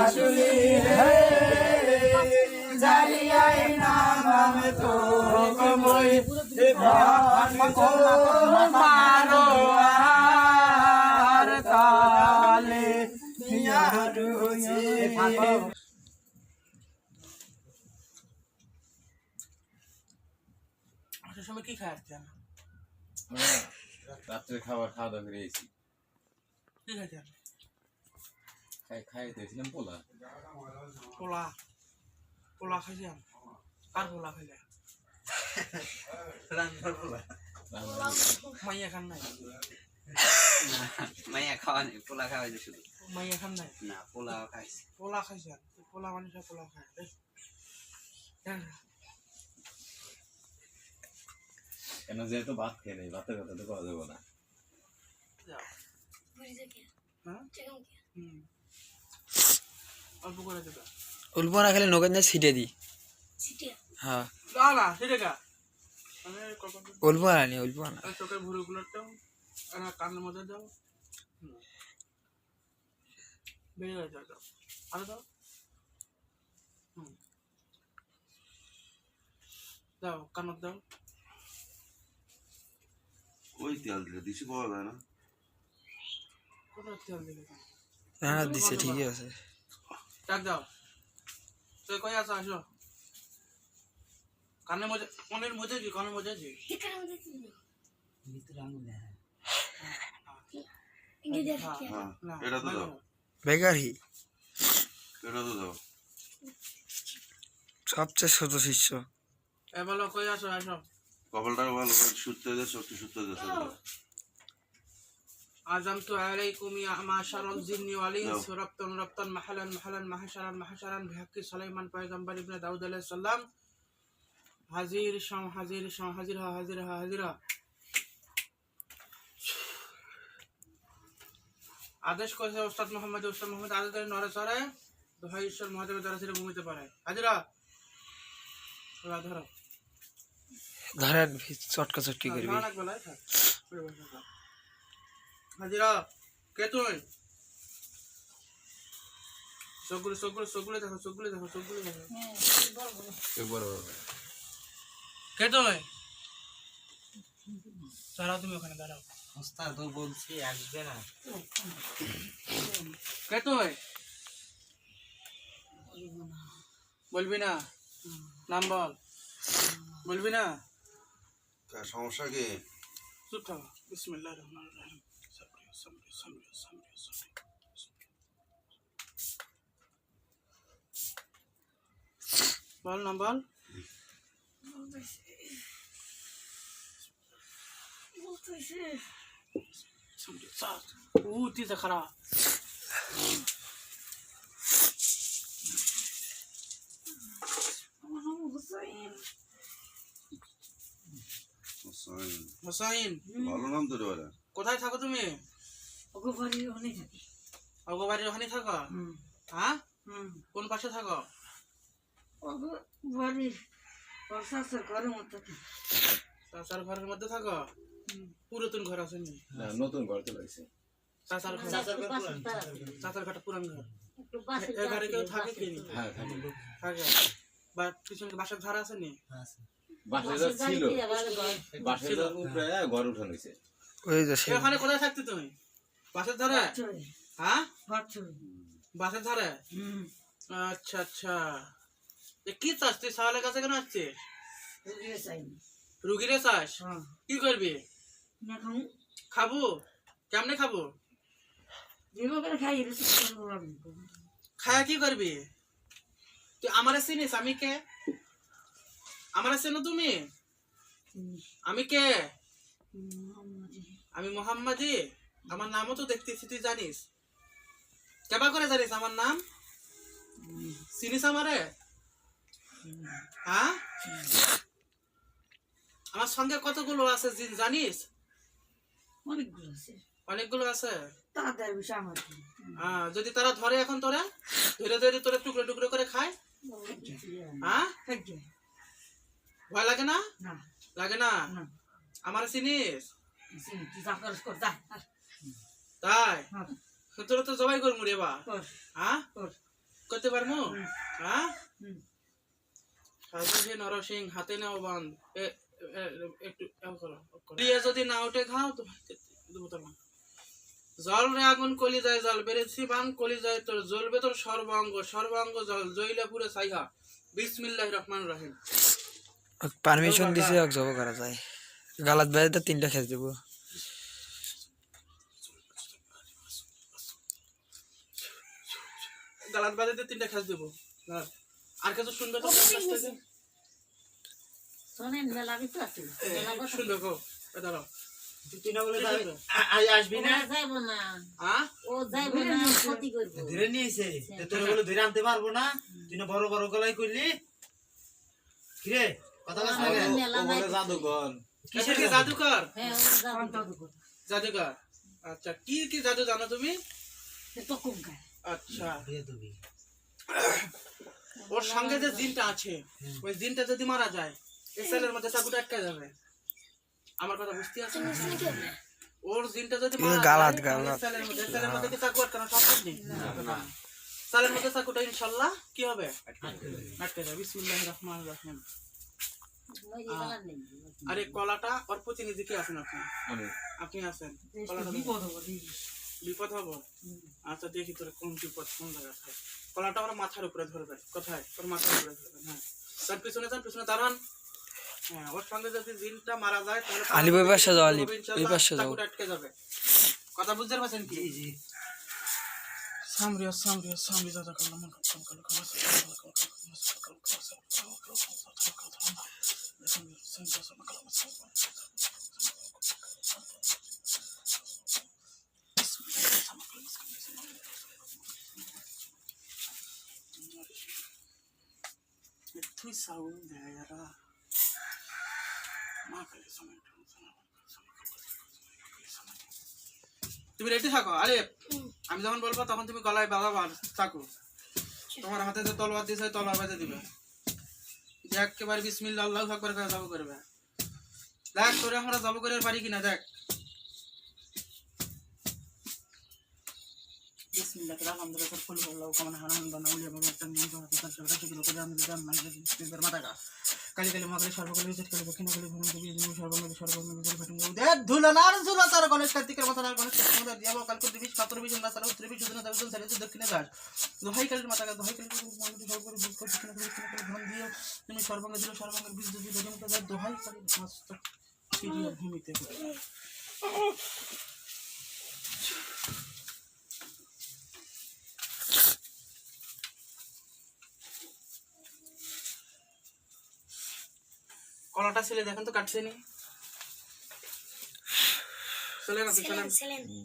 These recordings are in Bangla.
আসলি হে। জারিয়াই নাম তো কমই মারো আর তালে ইয়ারু আসার সময় কি খায় আসছেন রাত্রে খাবার খাওয়া দাওয়া করে এসেছি। কি খাইছেন খাই খাই দিয়েছিলাম পোলা। পোলা পোলা খাইছেন কার পোলা খাইলে? মাইয়া খান নাই? মাইয়া খাওয়া নেই পোলা খাওয়া শুধু। মাইয়া খান নাই? না পোলাও খাইছে। পোলা খাইছেন পোলা মানুষের পোলা খায়। কেন যেহেতু ভাত খেয়ে নেই ভাতের কথা তো কওয়া যাবে না। যাও। হ্যাঁ অল্প করে দেবে। অল্প না খেলে নগদ না ছিটে দি হ্যাঁ। না মানে কখন অল্প আনি অল্প না চোখের আর কানের মধ্যে দাও। গেছে দাও আরও দাও। দাও কানত দাও। ওই তেল দিলে দিছি পাওয়া যায় না। কোথায় তেল দিলে না না দিছে ঠিকই আছে। ডাক দাও। তুই কই আছো? আসো। কানের মধ্যে কানের মধ্যে কি কানের মধ্যে কি হ্যাঁ এটা তো দাও এটা তো দাও সবচেয়ে ছোট শিষ্য। এ বলো কই আসো আসো। কপালটাকে ভালো সুত্তে আজমতু আলাইকুম ইয়া মাশারাল জিন্নি ওয়াল ইনস। রাবতান রাবতান মাহালান মাহালান মাহাশারান মাহাশারান। বিহাক্কি সুলাইমান পয়গম্বর ইবনে দাউদ আলাইহিস সালাম। হাজির শাম হাজির শাম হাজির হা হাজির হা আদেশ করেছে ওস্তাদ মোহাম্মদ ওস্তাদ মোহাম্মদ আদেশ করে নড়াচড়ায় মহাদেবের দ্বারা সেটা ভূমিতে পারায় হাজিরা ধরো ধরেন চটকা চটকি হ্যাঁ, করবি। হাজিরা কে তুই? চোখগুলো চোখগুলো চোখগুলো দেখো চোখগুলো দেখো চোখগুলো দেখো। একবার কে তুই? দাঁড়াও তুমি ওখানে দাঁড়াও। ওস্তাদ ও বলছি আসবে না। কে তুই? বলবি না? নাম বল। বলবি না? সমস্যা কি? চুপ থাকো বিসমিল্লাহ রহমান রহিম। বল নাম বল তিতে খারাপ হোসাইন ভালো নাম তো কোথায় থাকো তুমি? অগবাড়ির ওখানে থাকো। হ্যাঁ? কোন পাশে থাকো? চাচার ঘরের মধ্যে থাকো? পুরাতন ঘর আছে না? নতুন ঘর তো লাগছে চাচার ঘর। চাচার ঘরটা পুরান ঘর। এই ঘরে কেউ থাকে কি হ্যাঁ থাকে। থাকে। বা পিছনে বাসার ধারা আছে নি? বাসে ছিল। বাসে উপরে ঘর উঠানো হয়েছে। ওই যে সে কোথায় থাকতে তুমি? বাসের ধারে? হ্যাঁ? বাসের ধারে? আচ্ছা আচ্ছা। কি চাস? তুই সাওয়ালের কাছে কেন আসছিস? রুগীরে চাস কি করবি? খাব? কেমনে খাব? খায়া কি করবি? তুই আমারে চিনিস? আমি কে? আমারে চেনো তুমি? আমি কে? আমি মোহাম্মদি? আমার নামও তো দেখতেছি তুই জানিস। কেবা করে জানিস আমার নাম? চিনিস আমারে? হ্যাঁ? আমার সঙ্গে কতগুলো আছে জিন জানিস? অনেকগুলো আছে। অনেকগুলো আছে? তাদের বিষয় আমার হ্যাঁ যদি তারা ধরে এখন তোরা ধরে ধরে তোরা টুকরো টুকরো করে খায়? হ্যাঁ? ভয় লাগে না? লাগে না? আমার চিনিস? চিনি, তুই যা করিস কর, যা, আর, তাই? আর, তোরা তো জবাই করব রে বা। হ্যাঁ করতে পারব হ্যাঁ সাজে নরসিং হাতে নাও বান এ- এ- এ- একটু এও করো, ও করো। দিয়ে যদি না উঠে খাও তো দেবো তোর মা। জল রে আগুন কলি যায় জল বেড়েছি বাং কলি যায় তোর জ্বলবে তোর সর্বাঙ্গ সর্বাঙ্গ জল জইলে পুরে সাইহা। বিসমিল্লাহ রহমান রহিম। পারমিশন দিছে এক জব করা যায়। গালাত বাইরে তিনটা খেয়ে দেবো গালাত বাজে দিয়ে তিনটা খাস দেবো হ্যাঁ। আর কিছু শুনবে তো শোনেন, মেলা কিছু আছে, মেলা কথা। শুনবে গো এ দাঁড়াও তুই না বলে কি শুনবে? আজ আসবি না ওরা যাইবো না, হ্যাঁ ও যাইবো না, ক্ষতি করব। ধরে নিয়েছে। তোর বলে ধরে আনতে পারব না। তুই না বড় বড় গলায় করলি। কিরে? কথা কাজ আমাদের মেলা নাই কিছু। জাদুঘর জাদুকর। হ্যাঁ, ও যাব। জাদুকর? আচ্ছা কি কি জাদু জানো তুমি? তো কম খায়। আচ্ছা। দিয়ে দিবি। ওর সঙ্গে যে জিনটা আছে ওই জিনটা যদি মারা যায় এই সেলের মধ্যে চাকুটা আটকে যাবে। আমার কথা বুঝতে আছে? ওর জিনটা যদি মারা গালাত, গালাত। সেলের মধ্যে সেলের মধ্যে কি চাকু আটকানো সম্ভব নেই? সেলের মধ্যে চাকুটা ইনশাল্লাহ কি হবে? আটকে যাবে। বিসমিল্লাহির রহমানির রহিম। ওই। আর এই কলাটা ওর প্রতিনিধি কি আছেন আপনি? আপনি আছেন। কলাটা বিপদ হব, আচ্ছা দেখি তোর কোন বিপদ কোন জায়গায় থাকে কলাটা আমার মাথার উপরে ধরবে কোথায় তোর মাথার উপরে ধরবে হ্যাঁ তার পিছনে তার পিছনে দাঁড়ান হ্যাঁ ওর সঙ্গে যদি জিনটা মারা যায় তাহলে আলিফ ওই পাশে যাও, আলিফ। ওই পাশে যাও। আটকে যাবে কথা বুঝতে পারছেন কি জি সামরি দাদা মান কালে সময় তুমি রেডি থাকো আরে আমি যখন বলব তখন তুমি গলায় বাজাবা থাকো তোমার হাতে যে তলোয়ার দিয়েছে ওই তলোয়ার বাজে দিবে যে একেবারে বিসমিল্লা আল্লাহ আকবার করে জব করবে দেখ তোরে আমরা জব করে পারি কিনা দেখ বিসমিল্লাহ আলহামদুলিল্লাহ কুল হুয়াল্লাহু কামান হানান বানা উলিয়া বাবা তান মান বাবা তান সবটা কি লোক জান জান মানে মাথা কা কালি কালি মাগলে সর্বকালে বিশেষ করে দক্ষিণ কালি ভূমি দেবী দেবী ভাটুং দে ধুলনার জুলা তার গণেশ কার্তিকের মাথা আর গণেশ কর দিবি তার উত্তর বিজন না দাবিজন সালে দক্ষিণে যাস। দোহাই কালির মাথা করে সর্বঙ্গের বীজ সিরিয়া ভূমিতে কলাটা ছেলে দেখেন তো কাটছে নি।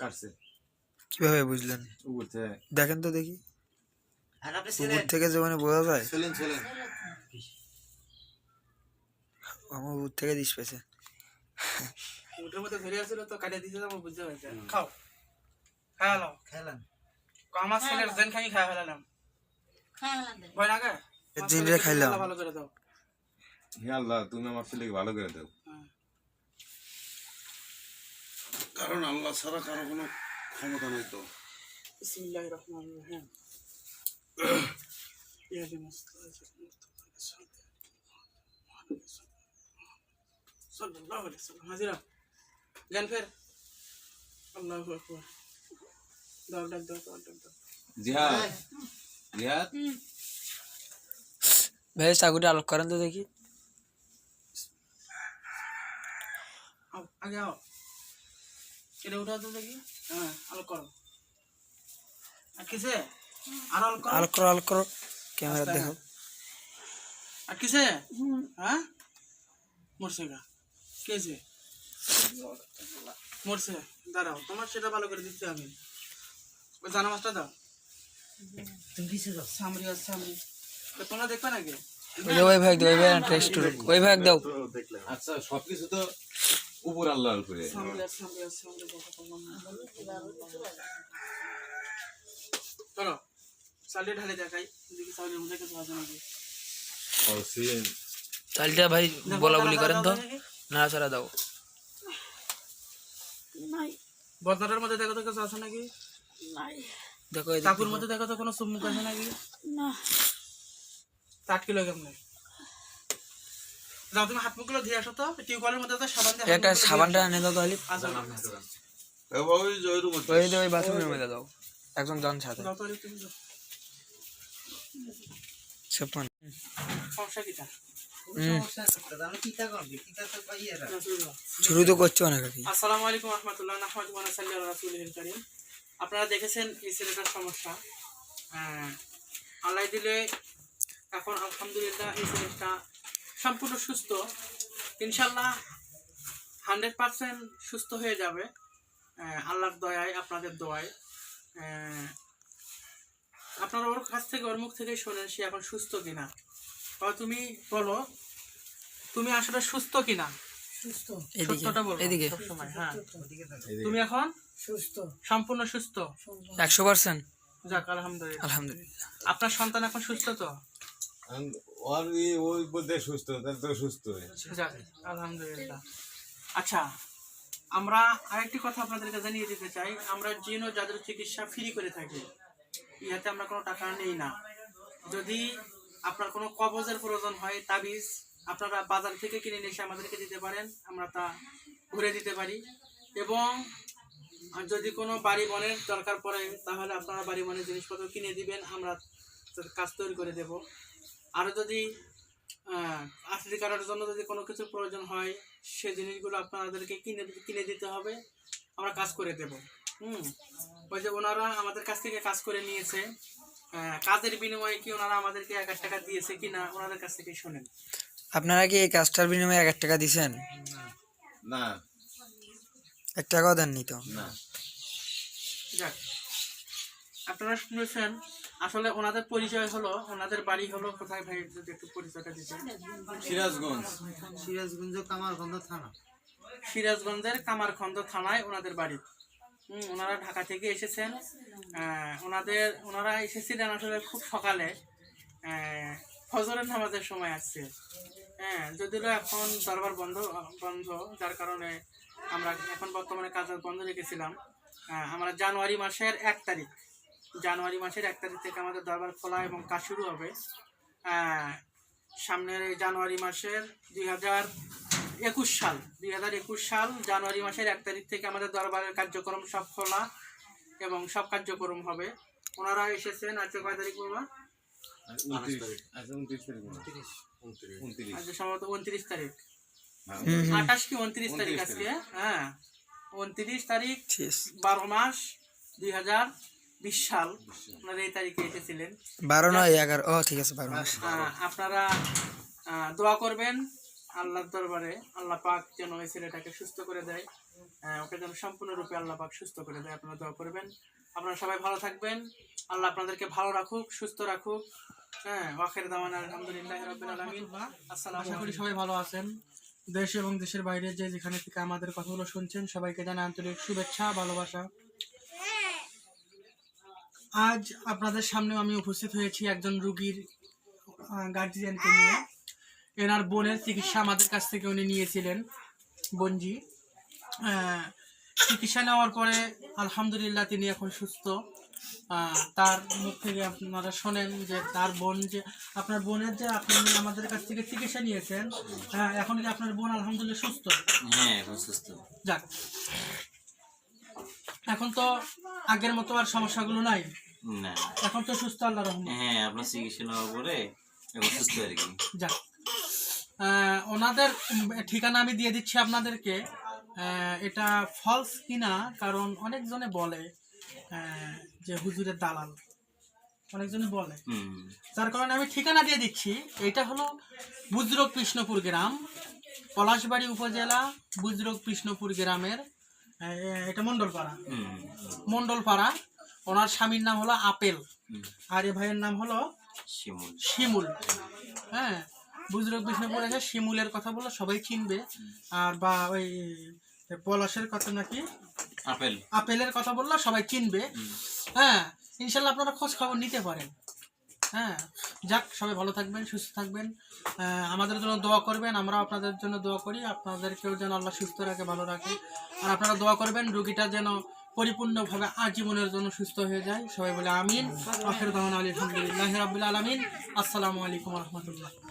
কাটছে। কীভাবে বুঝলেন? দেখেন তো দেখি। আর আপনি উপর থেকে যে মানে বোঝা যায়। আমার উপর থেকে দিস পেছে। মুঠের মধ্যে ধরে আসছিল তো কাটিয়ে দিতে আমার বুঝতে পারছে খাও। খাই হলো খেলাম। আমার ছেলের জেন খাই খাই ফেলালাম। ভয় না গে জিনরে খাইলাম। ভালো করে দাও। হে আল্লাহ তুমি আমার ছেলেকে ভালো করে দাও কারণ আল্লাহ ছাড়া কারও কোনো ক্ষমতা নেই তো বিসমিল্লাহির রহমানির রহিম ইয়াদি সাল্লাল্লাহু আলাইহি ওয়াসাল্লাম হাজিরা জ্ঞান ফের আল্লাহু আকবার দাও ডাক দাও দাও ডাক দাও জিহাদ জিহাদ ভাই চাকুটা আলোক করেন তো দেখি আও আগে আও। এটা উঠাও তো দেখি। হ্যাঁ আলো করো। আর কিসে? আর আলো করো। আলোক করো আলোক করো। ক্যামেরা দেখো। আর কিসে? হ্যাঁ? মরছে গা। কে যে? মরছে। দাঁড়াও তোমার সেটা ভালো করে দিচ্ছি আমি। ওই জানা মাছটা দাও। তুমি সামরি আর সামরি। তো তোমরা দেখবে নাকি ওই ভাই দাও ওই ভাই টেস্ট ওই ভাই দাও। আচ্ছা সবকিছু তো উপর আল্লাহর উপরে। চলো ঢালে দেখাই। দেখি মধ্যে কিছু আছে নাকি। চালটা ভাই বলা বলি করেন তো। নাড়াচাড়া দাও। বদনাটার মধ্যে দেখো তো কিছু আছে নাকি? দেখো এই কাকুর মধ্যে দেখো তো কোনো চুমুক আছে নাকি? চাট কিলো কেমনে? যাও তুমি হাত মুখগুলো ধুয়ে আসো তো। টিউবওয়েলের মধ্যে তো সাবান দিয়ে একটা সাবানটা এনে দাও তাহলে। আচ্ছা, ওই যে ওই। ওই ওই বাথরুমের মধ্যে দাও। একজন জন সাথে। দাও তো? আর একটু দাও। সমস্যা কিটা শুরু তো করছ অনেক আসসালামু আলাইকুম রহমতুল্লাহ নাহমাদু ওয়া নাসাল্লি আলা রাসূলিল কারীম। আপনারা দেখেছেন এই ছেলেটার সমস্যা। আহ, আল্লাহ দিলে এখন আলহামদুলিল্লাহ এই ছেলেটা সম্পূর্ণ সুস্থ। ইনশাল্লাহ হান্ড্রেড পার্সেন্ট সুস্থ হয়ে যাবে। আল্লাহর দয়ায় আপনাদের দোয়ায়। আপনারা ওর কাছ থেকে ওর মুখ থেকে শোনেন সে এখন সুস্থ কিনা। বা তুমি বলো তুমি আসলে সুস্থ কিনা? এদিকে সত্যটা বলব এদিকে। সবসময়, হ্যাঁ। তুমি এখন? সুস্থ। সম্পূর্ণ সুস্থ? একশো পার্সেন্ট? যাক আলহামদুলিল্লাহ। আলহামদুলিল্লাহ। আপনার সন্তান এখন সুস্থ তো? ওর ওই বলতে সুস্থ তাহলে তো সুস্থ। যাক আলহামদুলিল্লাহ। আচ্ছা আমরা আরেকটি কথা আপনাদেরকে জানিয়ে দিতে চাই। আমরা জিন ও জাদুর চিকিৎসা ফ্রি করে থাকি। ইহাতে আমরা কোনো টাকা নেই না। যদি আপনার কোনো কবজের প্রয়োজন হয়, তাবিজ আপনারা বাজার থেকে কিনে নিয়ে এসে আমাদেরকে দিতে পারেন। আমরা তা ঘুরে দিতে পারি। এবং যদি কোনো বাড়ি বনের দরকার পড়ে, তাহলে আপনারা বাড়ি বনের জিনিসপত্র কিনে দিবেন। আমরা কাজ তৈরি করে দেব। আর যদি আর্থিক কারণের জন্য যদি কোনো কিছু প্রয়োজন হয় সে জিনিসগুলো আপনাদেরকে কিনে কিনে দিতে হবে। আমরা কাজ করে দেব। হুম? ওই যে ওনারা আমাদের কাছ থেকে কাজ করে নিয়েছে। কাজের বিনিময়ে কি ওনারা আমাদেরকে এক হাজার টাকা দিয়েছে কি না ওনাদের কাছ থেকে শোনেন। আপনারা কি এই কাজটার বিনিময়ে এক টাকা দিছেন? না। এক টাকাও দেননি তো? না। যাক আপনারা শুনেছেন আসলে ওনাদের পরিচয় হলো ওনাদের বাড়ি হলো কোথায় ভাই? যদি একটু পরিচয়টা দিতেন। সিরাজগঞ্জ। সিরাজগঞ্জ কামারগঞ্জ থানা। সিরাজগঞ্জের কামারখন্দ থানায় ওনাদের বাড়ি। হুম, ওনারা ঢাকা থেকে এসেছেন। ওনাদের ওনারা এসেছিলেন আসলে খুব সকালে। ফজরের নামাজের সময় আসছে। হ্যাঁ যদিও এখন দরবার বন্ধ বন্ধ যার কারণে আমরা এখন বর্তমানে কাজ বন্ধ রেখেছিলাম। আমরা জানুয়ারি মাসের এক তারিখ। জানুয়ারি মাসের এক তারিখ থেকে আমাদের দরবার খোলা এবং কাজ শুরু হবে। সামনের জানুয়ারি মাসের দুই হাজার একুশ সাল দুই হাজার একুশ সাল জানুয়ারি মাসের এক তারিখ থেকে আমাদের দরবারের কার্যক্রম সব খোলা এবং সব কার্যক্রম হবে। ওনারা এসেছেন আজকে কয় তারিখ উনত্রিশ। আচ্ছা তারিখ। উনত্রিশ। আজকে সম্ভবত উনত্রিশ তারিখ। হ্যাঁ, আঠাশ কি উনত্রিশ তারিখ 29 আজকে? হ্যাঁ উনত্রিশ তারিখ বারো মাস দুই হাজার বিশ সাল ওনারা এই তারিখে এসেছিলেন। বারো নয় এগারো। ও ঠিক আছে বারো আপনারা দোয়া করবেন। আল্লাহর দরবারে আল্লাহ পাক যেন এই ছেলেটাকে সুস্থ করে দেয়। ওকে যেন সম্পূর্ণরূপে আল্লাহ পাক সুস্থ করে দেয়। আপনারা দোয়া করবেন। আপনারা সবাই ভালো থাকবেন। আল্লাহ আপনাদেরকে ভালো রাখুক সুস্থ রাখুক। হ্যাঁ ওয়াখের দামান আলহামদুলিল্লাহ আলামিন। আসসালামু আশা করি সবাই ভালো আছেন। দেশ এবং দেশের বাইরে যে যেখানে থেকে আমাদের কথাগুলো শুনছেন সবাইকে জানা আন্তরিক শুভেচ্ছা ভালোবাসা। আজ আপনাদের সামনে আমি উপস্থিত হয়েছি একজন রুগীর গার্জিয়ানকে নিয়ে। এনার বোনের চিকিৎসা আমাদের কাছ থেকে উনি নিয়েছিলেন বনজি। চিকিৎসা নেওয়ার পরে আলহামদুলিল্লাহ তিনি এখন সুস্থ। তার মুখ থেকে আপনারা শোনেন যে তার বোন যে আপনার বোনের যে আপনি আমাদের কাছ থেকে চিকিৎসা নিয়েছেন হ্যাঁ, এখন কি আপনার বোন আলহামদুলিল্লাহ সুস্থ। হ্যাঁ এখন সুস্থ। যাক। এখন তো আগের মতো আর সমস্যাগুলো নাই। না। এখন তো সুস্থ আল্লাহ রহমান হ্যাঁ আপনার চিকিৎসা নেওয়ার পরে এখন সুস্থ আর কি। যাক। ওনাদের ঠিকানা আমি দিয়ে দিচ্ছি আপনাদেরকে। এটা ফলস কিনা কারণ অনেকজনে বলে যে হুজুরের দালাল। অনেকজনে বলে। যার কারণে আমি ঠিকানা দিয়ে দিচ্ছি। এটা হলো বুজরক কৃষ্ণপুর গ্রাম পলাশবাড়ি উপজেলা বুজরুক কৃষ্ণপুর গ্রামের এটা মন্ডলপাড়া মন্ডলপাড়া ওনার স্বামীর নাম হলো আপেল। আর এ ভাইয়ের নাম হলো শিমুল। শিমুল। হ্যাঁ বুজরুক বিষ্ণুপুর এসে শিমুলের কথা বললে সবাই চিনবে। আর বা ওই পলাশের কথা নাকি? আপেল। আপেলের কথা বললে সবাই চিনবে। হ্যাঁ ইনশাল্লাহ আপনারা খোঁজ খবর নিতে পারেন। হ্যাঁ যাক সবাই ভালো থাকবেন সুস্থ থাকবেন। আমাদের জন্য দোয়া করবেন আমরা আপনাদের জন্য দোয়া করি। আপনাদেরকেও যেন আল্লাহ সুস্থ রাখে ভালো রাখে। আর আপনারা দোয়া করবেন রুগীটা যেন পরিপূর্ণভাবে আজীবনের জন্য সুস্থ হয়ে যায়। সবাই বলে আমিন। আখির আলহামদুলিল্লাহ আলামিন। আসসালামু আলাইকুম রহমতুল্লাহ।